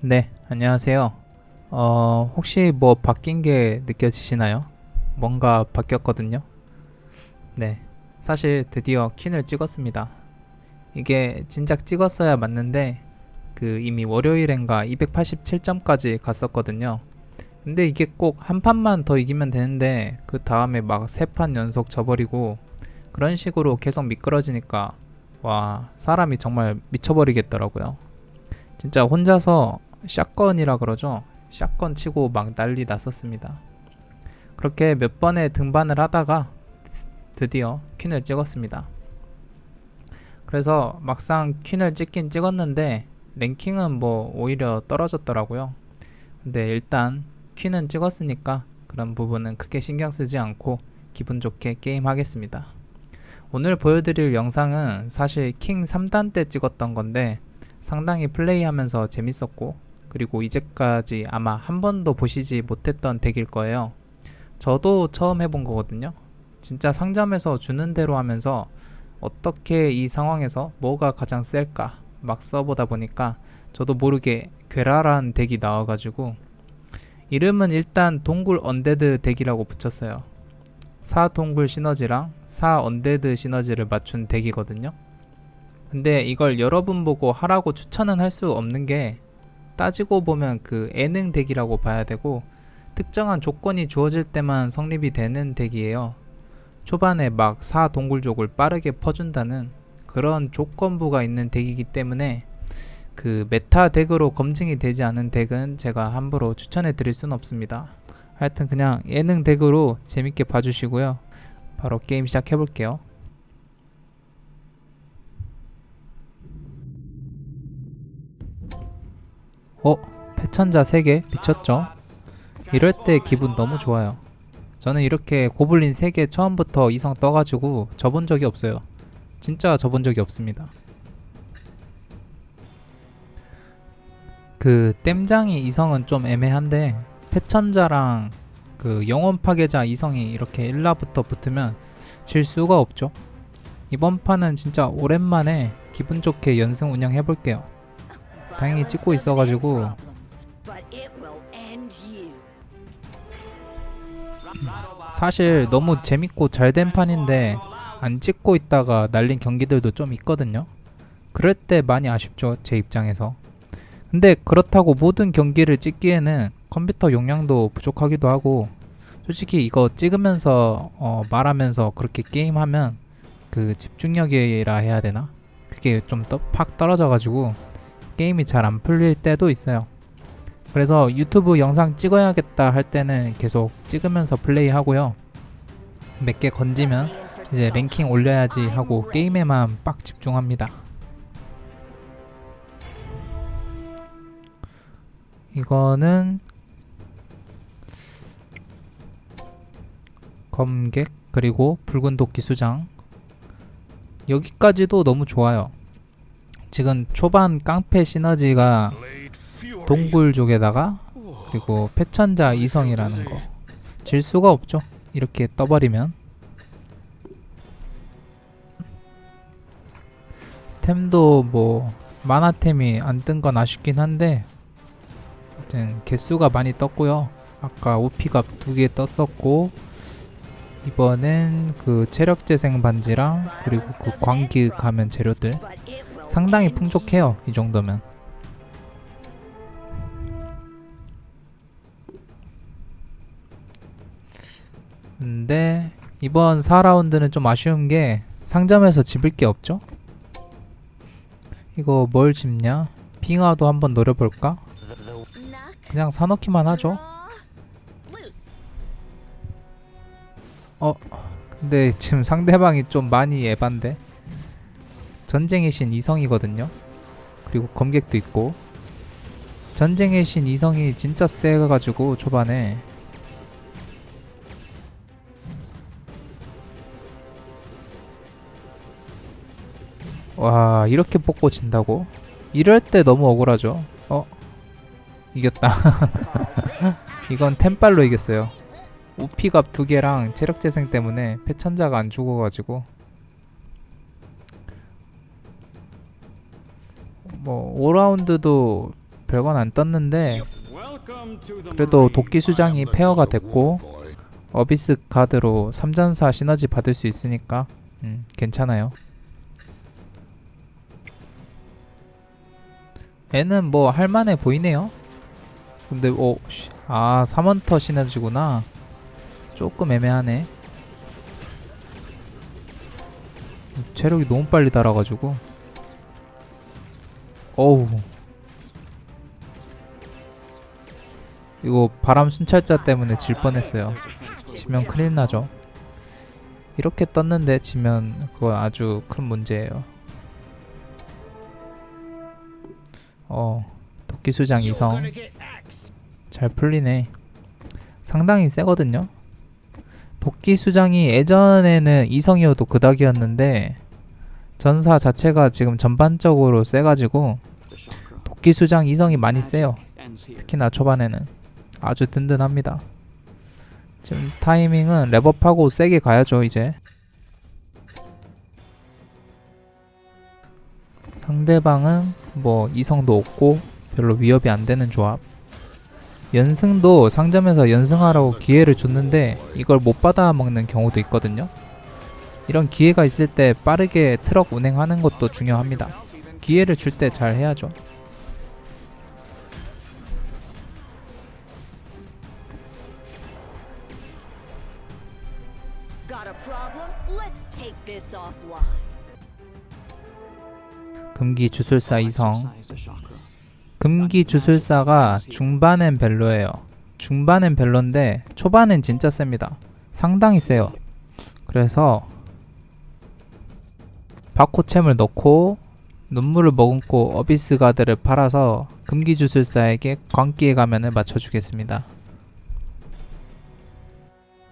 네, 안녕하세요. 어, 혹시 뭐 바뀐 게 느껴지시나요? 뭔가 바뀌었거든요. 네, 사실 드디어 퀸을 찍었습니다. 이게 진작 찍었어야 맞는데, 그 이미 월요일엔가 287점까지 갔었거든요. 근데 이게 꼭 한 판만 더 이기면 되는데, 그 다음에 막 세 판 연속 져버리고, 그런 식으로 계속 미끄러지니까, 와, 사람이 정말 미쳐버리겠더라고요. 진짜 혼자서 샷건이라 그러죠. 샷건 치고 막 난리 났었습니다. 그렇게 몇 번의 등반을 하다가 드디어 퀸을 찍었습니다. 그래서 막상 퀸을 찍긴 찍었는데 랭킹은 뭐 오히려 떨어졌더라고요. 근데 일단 퀸은 찍었으니까 그런 부분은 크게 신경 쓰지 않고 기분 좋게 게임 하겠습니다. 오늘 보여드릴 영상은 사실 킹 3단 때 찍었던 건데 상당히 플레이하면서 재밌었고 그리고 이제까지 아마 한 번도 보시지 못했던 덱일 거예요. 저도 처음 해본 거거든요. 진짜 상점에서 주는 대로 하면서 어떻게 이 상황에서 뭐가 가장 셀까 막 써보다 보니까 저도 모르게 괴랄한 덱이 나와가지고 이름은 일단 동굴 언데드 덱이라고 붙였어요. 4 동굴 시너지랑 4 언데드 시너지를 맞춘 덱이거든요. 근데 이걸 여러분 보고 하라고 추천은 할 수 없는 게 따지고 보면 그 예능 덱이라고 봐야 되고 특정한 조건이 주어질 때만 성립이 되는 덱이에요. 초반에 막사 동굴족을 빠르게 퍼준다는 그런 조건부가 있는 덱이기 때문에 그 메타 덱으로 검증이 되지 않은 덱은 제가 함부로 추천해 드릴 수는 없습니다. 하여튼 그냥 예능 덱으로 재밌게 봐주시고요. 바로 게임 시작해 볼게요. 어? 패천자 3개 미쳤죠? 이럴 때 기분 너무 좋아요. 저는 이렇게 고블린 3개 처음부터 이성 떠가지고 접은 적이 없어요. 진짜 접은 적이 없습니다. 그 땜장이 이성은 좀 애매한데 패천자랑 그 영혼 파괴자 이성이 이렇게 1라부터 붙으면 질 수가 없죠. 이번 판은 진짜 오랜만에 기분 좋게 연승 운영 해 볼게요. 다행히 찍고 있어가지고 사실 너무 재밌고 잘 된 판인데 안 찍고 있다가 날린 경기들도 좀 있거든요. 그럴 때 많이 아쉽죠 제 입장에서. 근데 그렇다고 모든 경기를 찍기에는 컴퓨터 용량도 부족하기도 하고 솔직히 이거 찍으면서 어, 말하면서 그렇게 게임하면 그 집중력이라 해야 되나? 그게 좀 팍 떨어져가지고 게임이 잘 안 풀릴 때도 있어요. 그래서 유튜브 영상 찍어야겠다 할 때는 계속 찍으면서 플레이 하고요. 몇 개 건지면 이제 랭킹 올려야지 하고 게임에만 빡 집중합니다. 이거는 검객 그리고 붉은 도끼 수장 여기까지도 너무 좋아요. 지금 초반 깡패 시너지가 동굴족에다가 그리고 패천자 이성이라는 거. 질 수가 없죠. 이렇게 떠버리면. 템도 뭐 만화템이 안 뜬 건 아쉽긴 한데 아무튼 개수가 많이 떴고요. 아까 우피갑 두개 떴었고 이번엔 그 체력 재생 반지랑 그리고 그 광기 가면 재료들 상당히 풍족해요. 이 정도면. 근데 이번 4라운드는 좀 아쉬운 게 상점에서 집을 게 없죠? 이거 뭘 집냐? 빙하도 한번 노려볼까? 그냥 사놓기만 하죠. 어, 근데 지금 상대방이 좀 많이 에반데 전쟁의 신 이성이거든요. 그리고 검객도 있고 전쟁의 신 이성이 진짜 세가지고 초반에 와 이렇게 뽑고 진다고? 이럴 때 너무 억울하죠. 어 이겼다. 이건 템빨로 이겼어요. 우피갑 두 개랑 체력 재생 때문에 패천자가 안 죽어가지고 뭐 5라운드도 별건 안 떴는데 그래도 도끼 수장이 페어가 됐고 어비스 카드로 3전사 시너지 받을 수 있으니까 음, 괜찮아요. 애는 뭐 할만해 보이네요. 근데 오, 씨, 아 3원터 시너지구나. 조금 애매하네. 체력이 너무 빨리 달아가지고. 어우. 이거 바람 순찰자 때문에 질 뻔했어요. 지면 큰일 나죠. 이렇게 떴는데 지면 그거 아주 큰 문제예요. 어, 도끼 수장 이성 잘 풀리네. 상당히 세거든요. 도끼 수장이 예전에는 이성이어도 그닥이었는데 전사 자체가 지금 전반적으로 세가지고 도끼 수장 이성이 많이 세요. 특히나 초반에는 아주 든든합니다. 지금 타이밍은 랩업하고 세게 가야죠 이제. 상대방은 뭐 이성도 없고 별로 위협이 안 되는 조합. 연승도 상점에서 연승하라고 기회를 줬는데 이걸 못 받아 먹는 경우도 있거든요. 이런 기회가 있을 때 빠르게 트럭 운행하는 것도 중요합니다. 기회를 줄 때 잘 해야죠. Got a problem? Let's take this offline. 금기 주술사 이성. 금기 주술사가 중반엔 별로예요. 중반엔 별론데 초반엔 진짜 셉니다. 상당히 세요. 그래서 바코챔을 넣고 눈물을 머금고 어비스 가드를 팔아서 금기 주술사에게 광기의 가면을 맞춰주겠습니다.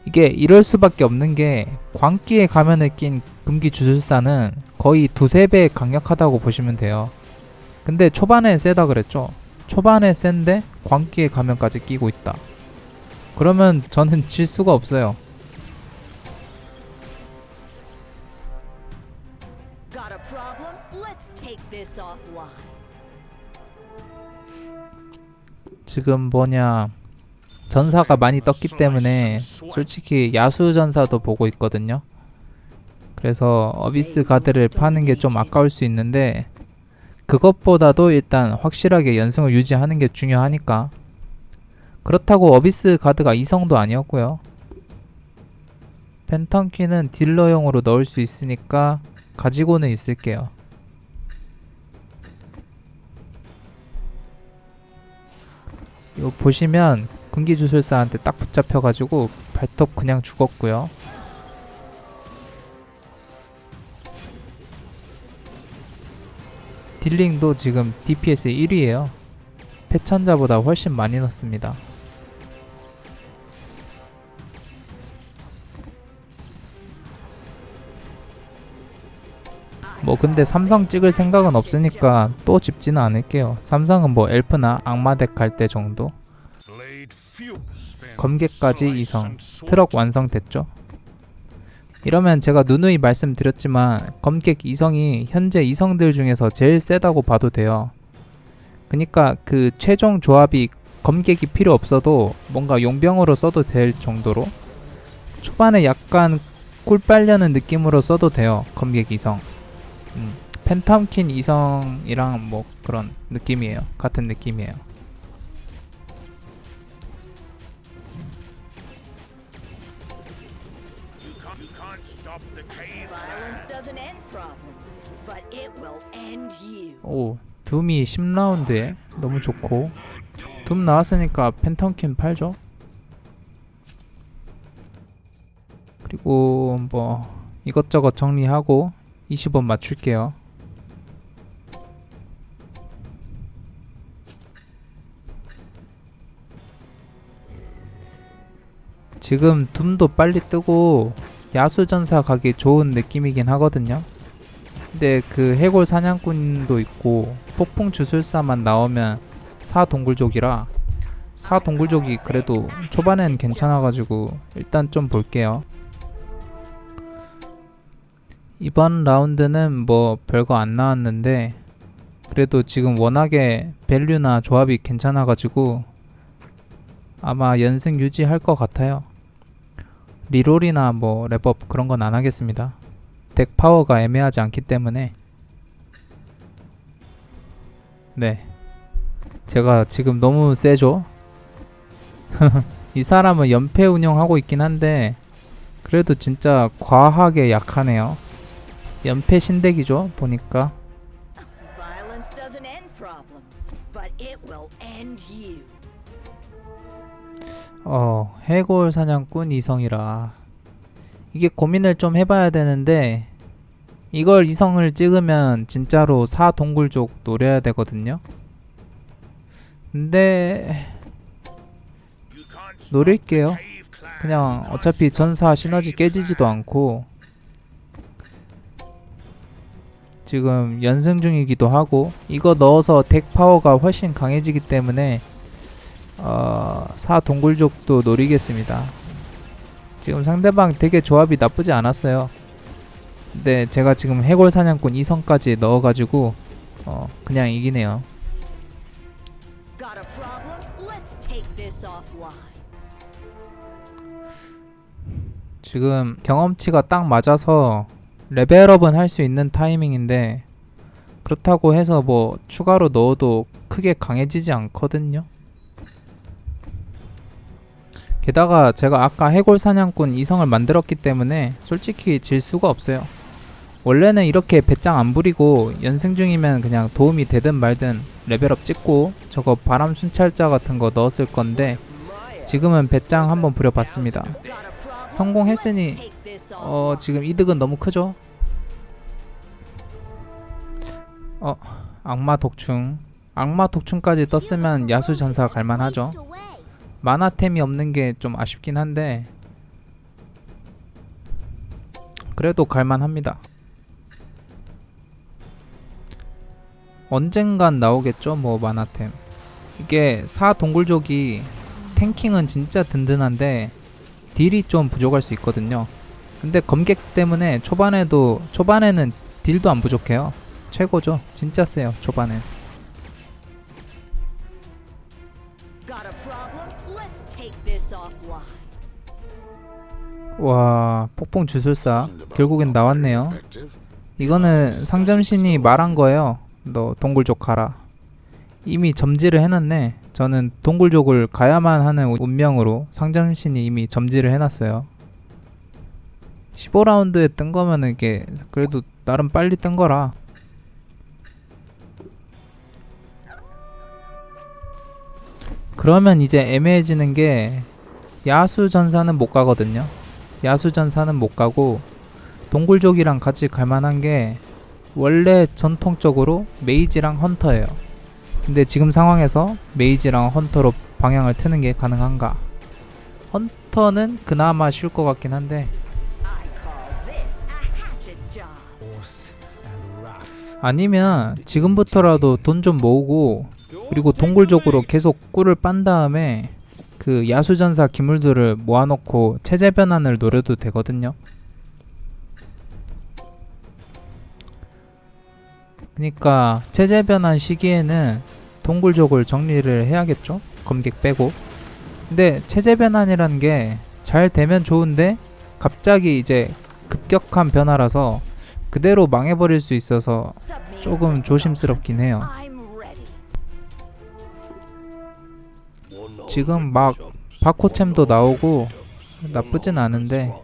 이게 이럴 수밖에 없는 게 광기의 가면을 낀 금기 주술사는 거의 두세 배 강력하다고 보시면 돼요. 근데 초반에 세다 그랬죠. 초반에 센데 광기의 가면까지 끼고 있다. 그러면 저는 질 수가 없어요. 지금 뭐냐 전사가 많이 떴기 때문에 솔직히 야수 전사도 보고 있거든요. 그래서 어비스 가드를 파는 게 좀 아까울 수 있는데 그것보다도 일단 확실하게 연승을 유지하는 게 중요하니까 그렇다고 어비스 가드가 이성도 아니었고요. 펜턴키는 딜러용으로 넣을 수 있으니까 가지고는 있을게요. 이거 보시면 군기주술사한테 딱 붙잡혀가지고 발톱 그냥 죽었고요. 딜링도 지금 DPS 1위에요. 패천자보다 훨씬 많이 넣습니다. 뭐 근데 삼성 찍을 생각은 없으니까 또 집지는 않을게요. 삼성은 뭐 엘프나 악마덱 갈 때 정도. 검객까지 이성. 트럭 완성됐죠? 이러면 제가 누누이 말씀드렸지만 검객 이성이 현재 이성들 중에서 제일 세다고 봐도 돼요. 그니까 그 최종 조합이 검객이 필요 없어도 뭔가 용병으로 써도 될 정도로 초반에 약간 꿀 빨려는 느낌으로 써도 돼요. 검객 이성. 음, 펜텀킨 이성이랑 뭐 그런 느낌이에요. 같은 느낌이에요. 오, 둠이 10라운드에 너무 좋고 둠 나왔으니까 펜텀킨 팔죠. 그리고 뭐 이것저것 정리하고 20원 맞출게요. 지금 둠도 빨리 뜨고 야수전사 가기 좋은 느낌이긴 하거든요. 근데 그 해골 사냥꾼도 있고 폭풍 주술사만 나오면 사 동굴족이라 사 동굴족이 그래도 초반엔 괜찮아가지고 일단 좀 볼게요. 이번 라운드는 뭐 별거 안 나왔는데 그래도 지금 워낙에 밸류나 조합이 괜찮아가지고 아마 연승 유지할 것 같아요. 리롤이나 뭐 랩업 그런 건 안 하겠습니다. 덱 파워가 애매하지 않기 때문에 네 제가 지금 너무 세죠? 이 사람은 연패 운영하고 있긴 한데 그래도 진짜 과하게 약하네요. 연패 신덱이죠 보니까. 어, 해골 사냥꾼 이성이라. 이게 고민을 좀 해봐야 되는데, 이걸 이성을 찍으면 진짜로 사동굴족 노려야 되거든요. 근데, 노릴게요. 그냥 어차피 전사 시너지 깨지지도 않고, 지금 연승 중이기도 하고, 이거 넣어서 덱 파워가 훨씬 강해지기 때문에, 어, 사 동굴족도 노리겠습니다. 지금 상대방 되게 조합이 나쁘지 않았어요. 근데 제가 지금 해골 사냥꾼 2성까지 넣어가지고 어, 그냥 이기네요. 지금 경험치가 딱 맞아서 레벨업은 할 수 있는 타이밍인데 그렇다고 해서 뭐 추가로 넣어도 크게 강해지지 않거든요. 게다가 제가 아까 해골 사냥꾼 이성을 만들었기 때문에 솔직히 질 수가 없어요. 원래는 이렇게 배짱 안 부리고 연승 중이면 그냥 도움이 되든 말든 레벨업 찍고 저거 바람 순찰자 같은 거 넣었을 건데 지금은 배짱 한번 부려봤습니다. 성공했으니 어. 지금 이득은 너무 크죠? 어 악마 독충 악마 독충까지 떴으면 야수 전사 갈만하죠. 만화템이 없는 게 좀 아쉽긴 한데 그래도 갈만합니다. 언젠간 나오겠죠, 뭐 만화템. 이게 사 동굴족이 탱킹은 진짜 든든한데 딜이 좀 부족할 수 있거든요. 근데 검객 때문에 초반에도 초반에는 딜도 안 부족해요. 최고죠. 진짜 세요. offline. 와 폭풍 주술사 결국엔 나왔네요. 이거는 상점신이 말한 거예요. 너 동굴족 가라. 이미 점지를 해놨네. 저는 동굴족을 가야만 하는 운명으로 상점신이 이미 점지를 해놨어요. 15라운드에 뜬 거면은 이게 그래도 나름 빨리 뜬 거라. 그러면 이제 애매해지는 게 야수 전사는 못 가거든요. 야수 전사는 못 가고 동굴족이랑 같이 갈 만한 게 원래 전통적으로 메이지랑 헌터예요. 근데 지금 상황에서 메이지랑 헌터로 방향을 트는 게 가능한가? 헌터는 그나마 쉬울 것 같긴 한데 아니면 지금부터라도 돈 좀 모으고 그리고 동굴적으로 계속 꿀을 빤 다음에 그 야수전사 기물들을 모아놓고 체제 변환을 노려도 되거든요. 그러니까 체제 변환 시기에는 동굴족을 정리를 해야겠죠. 검객 빼고. 근데 체제 변환이라는 게 잘 되면 좋은데 갑자기 이제 급격한 변화라서 그대로 망해버릴 수 있어서 조금. 조심스럽긴 해요. 지금 막 바코챔도 나오고 나쁘진 않은데.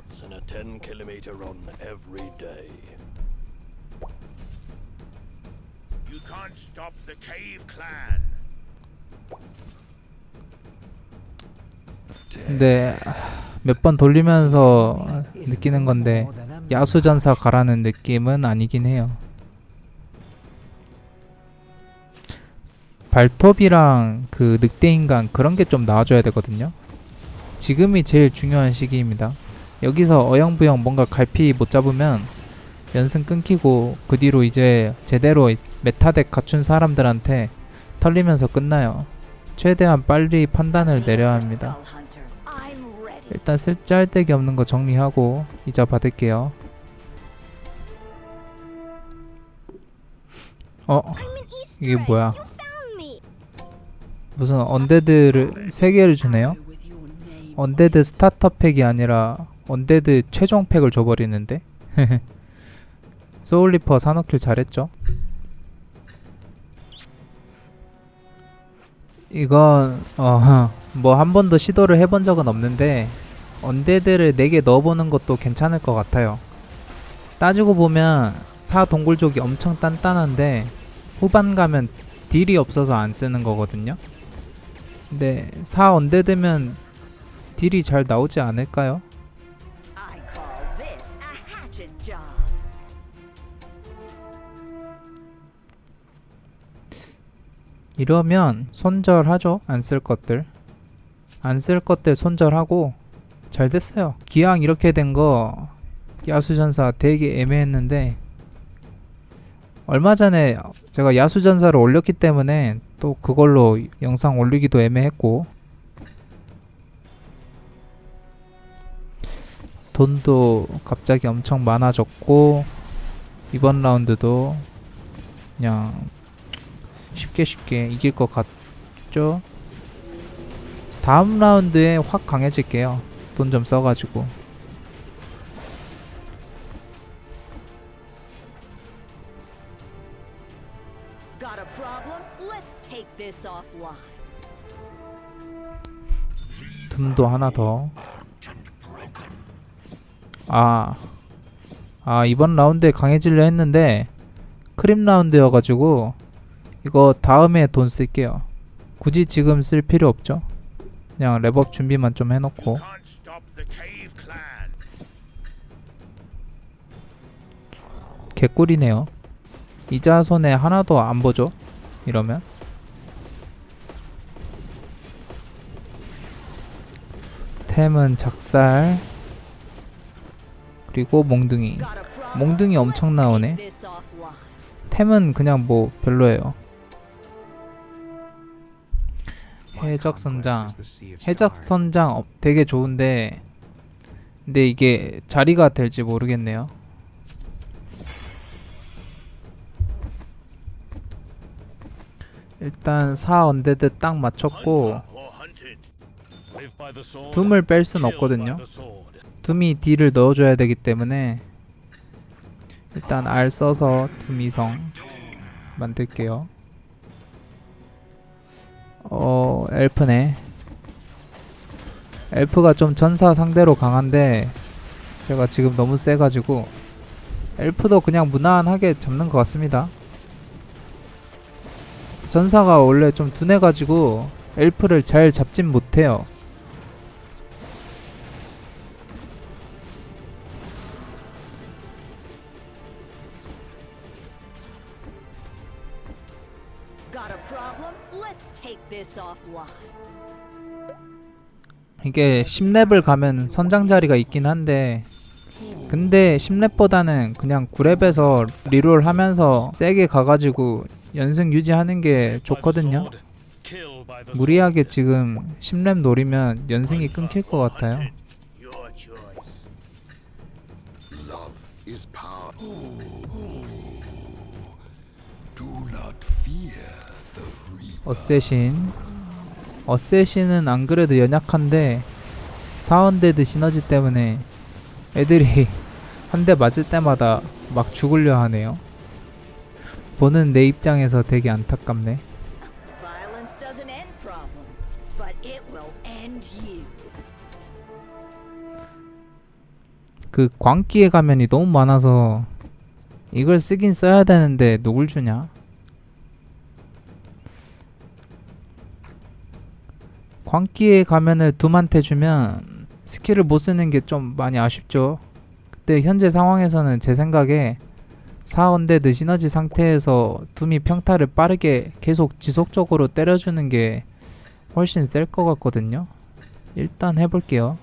근데 몇 번 돌리면서 느끼는 건데 야수전사 가라는 느낌은 아니긴 해요. 발톱이랑 그 늑대인간 그런 게 좀 나와줘야 되거든요. 지금이 제일 중요한 시기입니다. 여기서 어영부영 뭔가 갈피 못 잡으면 연승 끊기고 그 뒤로 이제 제대로 메타덱 갖춘 사람들한테 털리면서 끝나요. 최대한 빨리 판단을 내려야 합니다. 일단 쓸데기 없는 거 정리하고 이자 받을게요. 어 이게. 뭐야? 무슨 언데드를 세 개를 주네요? 언데드 스타터 팩이 아니라 언데드 최종 팩을 줘버리는데? 소울리퍼 사놓길 잘했죠? 이건 어, 뭐 한 번도 시도를 해본 적은 없는데 언데드를 4개 넣어보는 것도 괜찮을 것 같아요. 따지고 보면 사 동굴족이 엄청 단단한데 후반 가면 딜이 없어서 안 쓰는 거거든요. 근데 사 언데드면 딜이 잘 나오지 않을까요? 이러면 손절하죠. 안 쓸 것들. 안 쓸 것들 손절하고 잘 됐어요. 기왕 이렇게 된 거 야수전사 되게 애매했는데 얼마 전에 제가 야수전사를 올렸기 때문에 또 그걸로 영상 올리기도 애매했고 돈도 갑자기 엄청 많아졌고 이번 라운드도 그냥 쉽게 쉽게 이길 것 같죠? 다음 라운드에 확 강해질게요. 돈 좀 써가지고. 둠도 하나 더. 아, 아 이번 라운드에 강해지려 했는데 크림 라운드여가지고 이거 다음에 돈 쓸게요. 굳이 지금 쓸 필요 없죠. 그냥 랩업 준비만 좀 해놓고. 개꿀이네요. 이자 손에 하나도 안 보죠. 이러면 템은 작살 그리고 몽둥이? 몽둥이 엄청 나오네. 템은 그냥 뭐 별로예요. 해적 선장 해적 선장 어, 되게 좋은데 근데 이게 자리가 될지 모르겠네요. 일단 4 언데드 딱 맞췄고. 둠을 뺄 순 없거든요. 둠이 딜을 넣어줘야 되기 때문에 일단 R 써서 둠이성 만들게요. 어 엘프네. 엘프가 좀 전사 상대로 강한데 제가 지금 너무 세가지고 엘프도 그냥 무난하게 잡는 것 같습니다. 전사가 원래 좀 둔해가지고 엘프를 잘 잡진 못해요. 이게 10렙을 가면 선장 자리가 있긴 한데 근데 10렙보다는 그냥 9렙에서 리롤 하면서 세게 가가지고 연승 유지하는 게 좋거든요 무리하게 지금 10렙 노리면 연승이 끊길 것 같아요. 어쌔신 어쌔신은 안 그래도 연약한데 사원데드 시너지 때문에 애들이 한 대 맞을 때마다 막 죽으려 하네요 보는 내 입장에서 되게 안타깝네. 그 광기의 가면이 너무 많아서 이걸 쓰긴 써야 되는데 누굴 주냐? 광기의 가면을 둠한테 주면 스킬을 못 쓰는 게 좀 많이 아쉽죠. 그때 현재 상황에서는 제 생각에 4원데드 시너지 상태에서 둠이 평타를 빠르게 계속 지속적으로 때려주는 게 훨씬 셀 것 같거든요. 일단 해볼게요.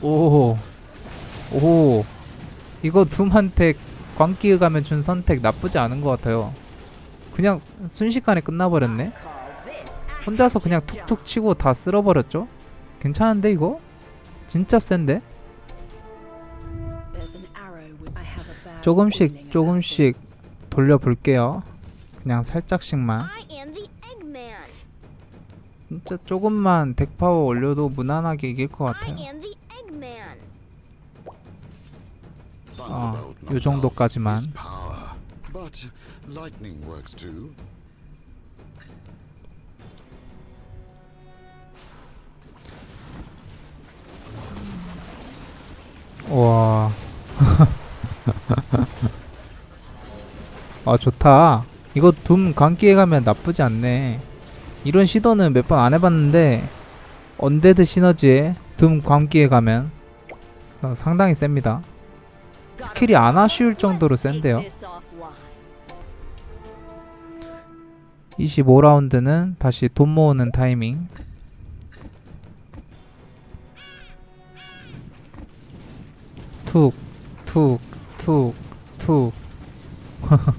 오, 오, 이거 둠한테 광기에 가면 준 선택 나쁘지 않은 것 같아요. 그냥 순식간에 끝나버렸네. 혼자서 그냥. 툭툭 치고 다 쓸어버렸죠. 괜찮은데 이거? 진짜 센데? 조금씩 조금씩 돌려볼게요. 그냥 살짝씩만. 진짜 조금만 덱 파워 올려도 무난하게 이길 것 같아요. am the Eggman. Thunderbolt, 요 not 정도까지만. But lightning works too. 와. 아 좋다. 이거 둠 광기에 가면 나쁘지 않네. 이런 시도는 몇 번 안 해봤는데 언데드 시너지에 둠 광기에 가면 어, 상당히 셉니다. 스킬이 안 아쉬울 정도로 센데요. 25라운드는 다시 돈 모으는 타이밍. 툭, 툭, 툭, 툭.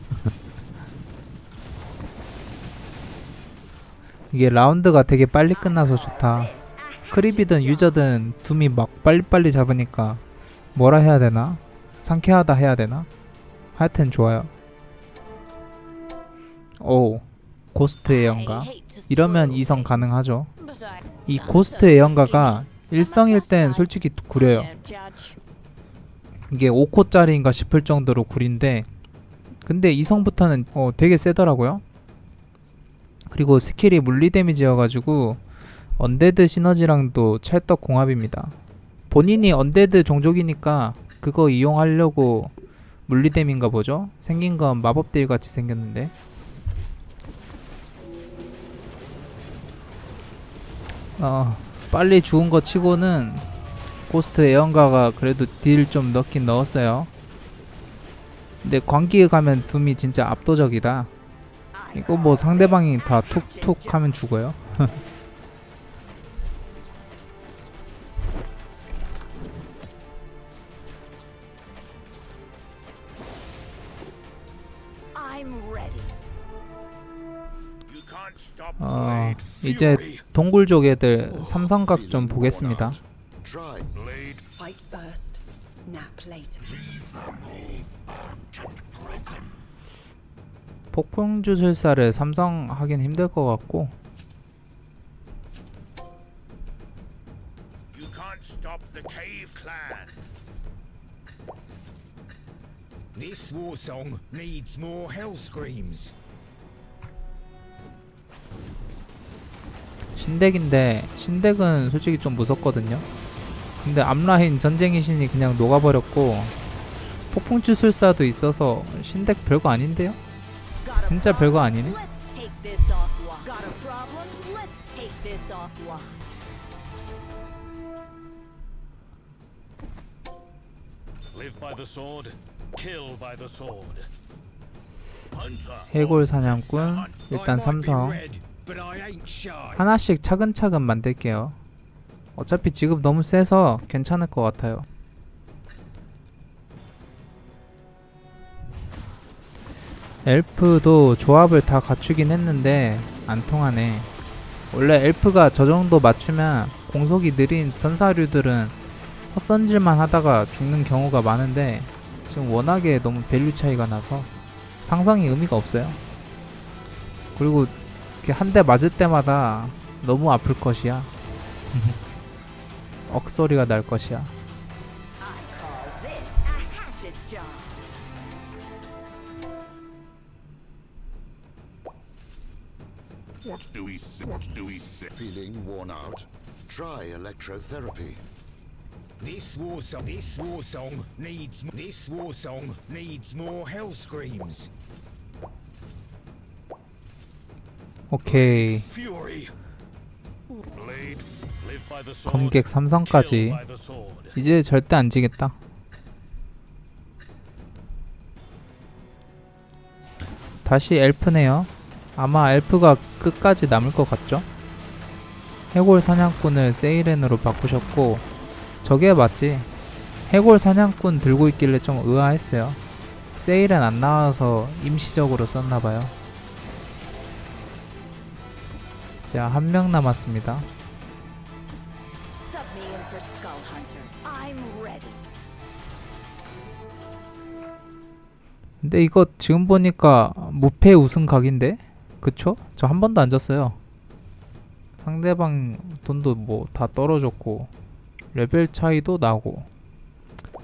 이게 라운드가 되게 빨리 끝나서 좋다. 크립이든 유저든 둠이 막 빨리빨리 잡으니까 뭐라 해야 되나? 상쾌하다 해야 되나? 하여튼 좋아요. 오, 고스트 예언가. 이러면 이성 가능하죠. 이 고스트 예언가가 일성일 땐 솔직히 구려요. 이게 5코짜리인가 싶을 정도로 구린데 근데 이성부터는 어, 되게 세더라고요. 그리고 스킬이 물리 데미지여가지고 언데드 시너지랑도 찰떡 공합입니다. 본인이 언데드 종족이니까 그거 이용하려고 물리 데미인가 보죠? 생긴 건 마법 딜 같이 생겼는데 어, 빨리 죽은 거 치고는 고스트 애언가가 그래도 딜 좀 넣긴 넣었어요. 근데 광기에 가면 둠이 진짜 압도적이다. 이거 뭐 상대방이 다 툭툭 하면 죽어요. 어, 이제. 동굴족 애들 삼성각 좀 보겠습니다. Try Blade Fight first, nap later. 폭풍 주술사를 삼성 하긴 힘들 것 같고 You can't stop the Cave Clan. This war song needs more hell screams. 신덱인데 신덱은 솔직히 좀 무섭거든요. 근데 앞라인 전쟁의 신이 그냥 녹아버렸고 폭풍주술사도 있어서 신덱 별거 아닌데요? 진짜 별거? 아니네. 해골 사냥꾼 일단 삼성 하나씩 차근차근 만들게요. 어차피 지금 너무 세서 괜찮을 것 같아요. 엘프도 조합을 다 갖추긴 했는데 안 통하네. 원래 엘프가 저 정도 맞추면 공속이 느린 전사류들은 헛선질만 하다가 죽는 경우가 많은데 지금 워낙에 너무 밸류 차이가 나서 상성이 의미가 없어요. 그리고 한 대 맞을 때마다 너무 아플 것이야. 억소리가 날 것이야. I call this a hatchet job. What do we say? What do we say? feeling worn out. Try electrotherapy. This war song, this war song needs, m- this war song needs more hell screams. 오케이. 검객 삼성까지. 이제 절대 안 지겠다. 다시 엘프네요. 아마 엘프가 끝까지 남을 것 같죠? 해골 사냥꾼을 세이렌으로 바꾸셨고 저게 맞지? 해골 사냥꾼 들고 있길래 좀 의아했어요. 세이렌 안 나와서 임시적으로 썼나봐요. 자, 한명 남았습니다. 근데 이거 지금 보니까 무패 우승 각인데? 그쵸? 저 한 번도 안 졌어요. 상대방 돈도 뭐 다 떨어졌고 레벨 차이도 나고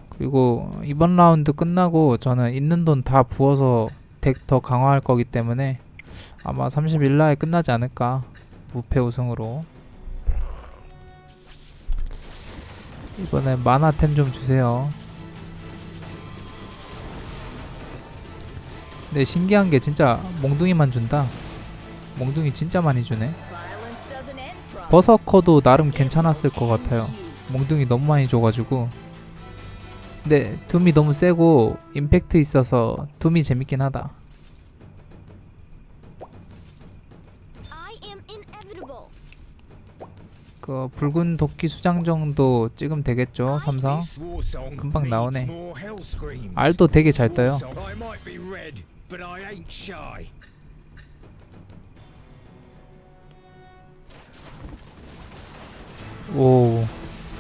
그리고 이번 라운드 끝나고 저는 있는 돈 다 부어서 덱 더 강화할 거기 때문에 아마 31라에 끝나지 않을까 무패 우승으로. 이번에 만화템 좀 주세요. 근데 신기한 게 진짜 몽둥이만 준다. 몽둥이 진짜 많이 주네. 버서커도 나름 괜찮았을 것 같아요. 몽둥이 너무 많이 줘가지고. 근데 둠이 너무 세고 임팩트 있어서 둠이 재밌긴 하다 그 붉은 도끼 수장 정도 찍으면 되겠죠 삼성 금방 나오네. 알도 되게 잘 떠요. 오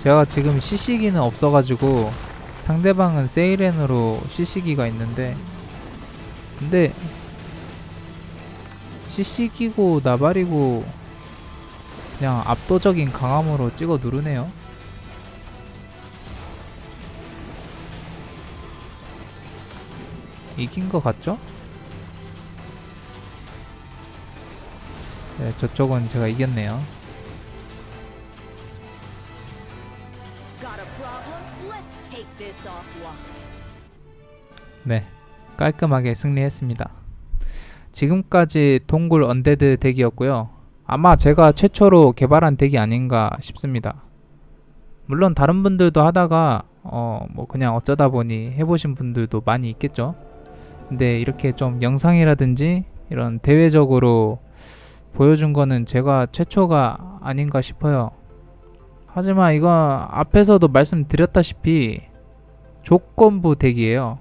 제가 지금 CC기는 없어가지고 상대방은 세이렌으로 CC기가 있는데 근데 CC기고 나발이고 그냥 압도적인 강함으로 찍어 누르네요 이긴 것 같죠? 네 저쪽은 제가 이겼네요. 네, 깔끔하게 승리했습니다. 지금까지 동굴 언데드 덱이었고요. 아마 제가 최초로 개발한 덱이 아닌가 싶습니다. 물론 다른 분들도 하다가 어 뭐 그냥 어쩌다 보니 해보신 분들도 많이 있겠죠. 근데 이렇게 좀 영상이라든지 이런 대외적으로 보여준 거는 제가 최초가 아닌가 싶어요. 하지만 이건 앞에서도 말씀드렸다시피 조건부 덱이에요.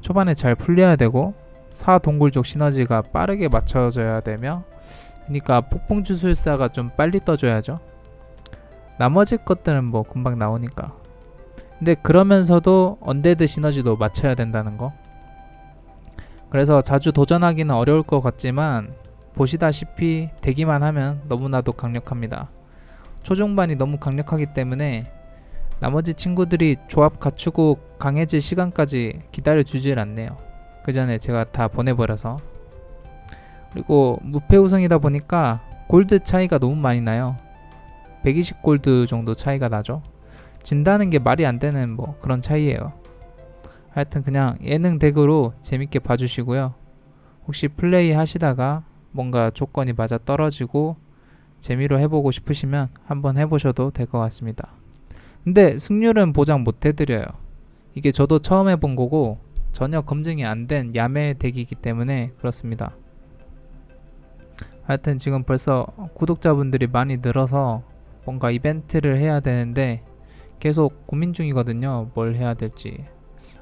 초반에 잘 풀려야 되고 사동굴족 시너지가 빠르게 맞춰져야 되며 그러니까 폭풍 주술사가 좀 빨리 떠줘야죠. 나머지 것들은 뭐 금방 나오니까. 근데 그러면서도 언데드 시너지도 맞춰야 된다는 거. 그래서 자주 도전하기는 어려울 것 같지만 보시다시피 되기만 하면 너무나도 강력합니다. 초중반이 너무 강력하기 때문에 나머지 친구들이 조합 갖추고 강해질 시간까지 기다려 주질 않네요. 그 전에 제가 다 보내버려서. 그리고 무패 우승이다 보니까 골드 차이가 너무 많이 나요. 120 골드 정도 차이가 나죠. 진다는 게 말이 안 되는 뭐 그런 차이예요. 하여튼 그냥 예능 덱으로 재밌게 봐주시고요. 혹시 플레이 하시다가 뭔가 조건이 맞아 떨어지고 재미로 해보고 싶으시면 한번 해보셔도 될 것 같습니다. 근데 승률은 보장 못 해드려요. 이게 저도 처음 해본 거고 전혀 검증이 안 된 야매 덱이기 때문에 그렇습니다. 하여튼 지금 벌써 구독자분들이 많이 늘어서 뭔가 이벤트를 해야 되는데 계속 고민 중이거든요. 뭘 해야 될지.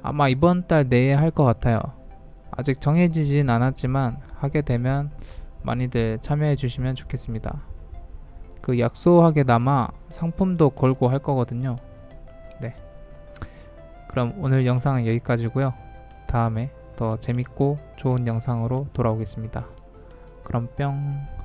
아마 이번 달 내에 할 것 같아요. 아직 정해지진 않았지만 하게 되면 많이들 참여해 주시면 좋겠습니다. 그 약소하게 남아 상품도 걸고 할 거거든요. 네. 그럼 오늘 영상은 여기까지고요. 다음에 더 재밌고 좋은 영상으로 돌아오겠습니다. 그럼 뿅.